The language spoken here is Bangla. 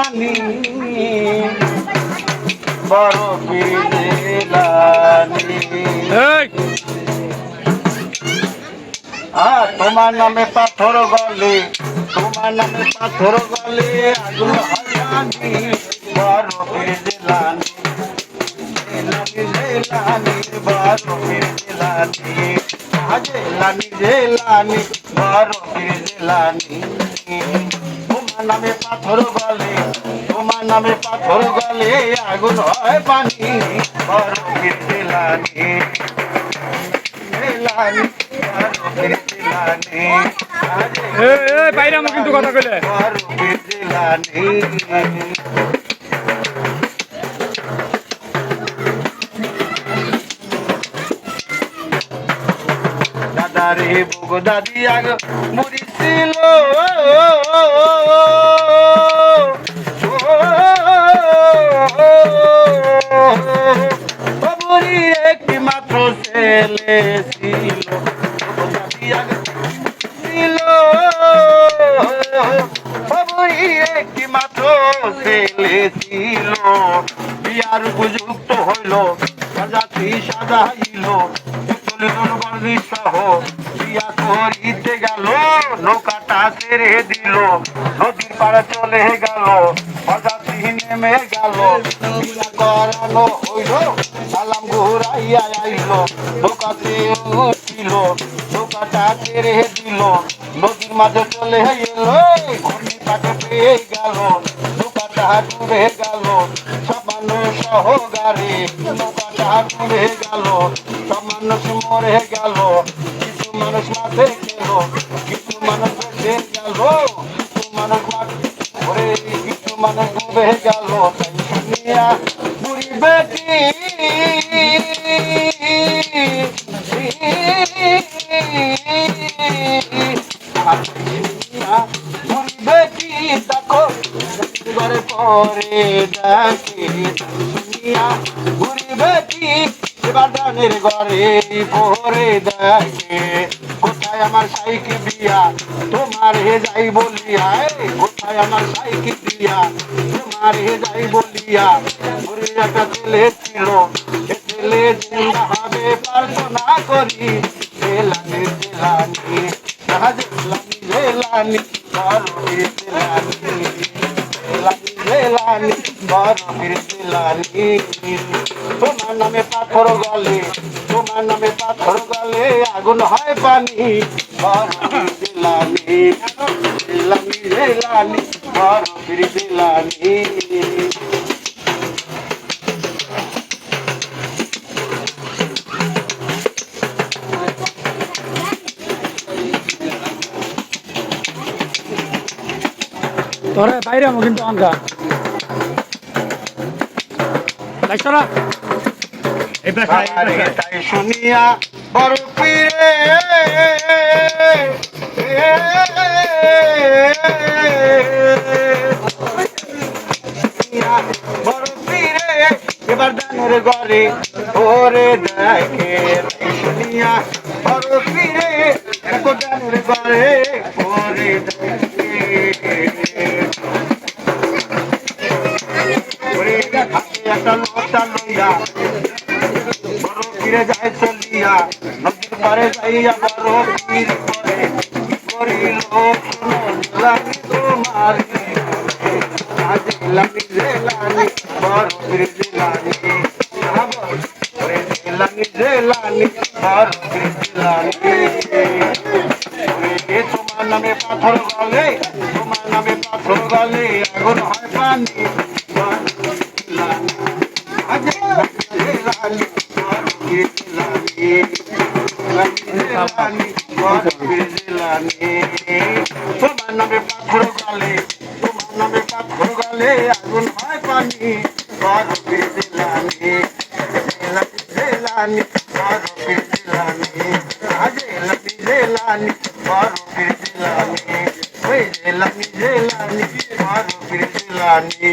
পানি বড় আর তোমার নামে পাথর গলে তোমার নামে পাথর গলে আগুন হাজানি বড় জেলানি জেলানি বড় পিলানি জেলানি জেলানি বড় পিলানি তোমার নামে পাথর গলে নামে পাথর গলে আগুন হয় পানি। জেলানি বড় পিলানি এই এই বাইরে আমার কিন্তু কথা কইলে। বড় পিলানি দাদারে বুগো দাদি আগ মরিছিল। ছেলে বাবুরি একটি মাত্র উপযুক্ত হইল সাজাইল। করিতে গেল, নৌকাটা ছেড়ে দিল। নদীর পাড়ে চলে গেল হঠাৎ নেমে গেল। বিয়া করানো হইল ঘুরাইয়া আইল নৌকাতে উঠিল নৌকাটা ছেড়ে দিল নদীর মাঝে চলে এলো ঘূর্ণি পাকে পেয়ে গেল নৌকাটা ডুবে গেল সামান্য সহগারে নৌকাটা ডুবে গেল সব মানুষ মরে গেল কিছু মানুষ মাঠে গেল কিছু মানুষ বেঁচে গেল কিছু মানুষ মাঠে ওরে কিছু মানুষ ডুবে গেল ঘরে পরে ডাকে বুড়ি বেটি এবার ধানের ঘরে পরে দেখে কোথায় আমার সাইকে বিয়া তোমার হে যাই বলিয়া কোথায় আমার সাইকে বিয়া তোমার হে যাই বলিয়া বুড়ি একটা ছেলে ছিল ছেলে জিন্দা হবে প্রার্থনা করি। জেলানি জেলানি জেলানি বড় জেলানি জেলানি জেলানি তোমার নামে পাথর গলে তোমার নামে পাথর গলে আগুন হয় পানি বড় জেলানি জেলানি জেলানি বড় জেলানি তোরে বাইরে আমার কিন্তু আঙ্কা তাই শুনিয়া বড় পীরে বড় পীরে এবার দানের ঘরে ওরে দেখে শুনিয়া বড় পীরে দানের ঘরে ওরে দেখে একটা লোটা লইয়া বড় ফিরে যায় পাথর গলে, তোমার নামে পাথর গলে, আগুন হয় পানি। তোমার নামে পাথর গালে তোমার নামে পাথর গালে আগুন হয় পানি বরফে জেলানি জেলানি বরফে জেলানি জেলানি জেলানি বরফে জেলানি ওই জেলানি জেলানি বরফে জেলানি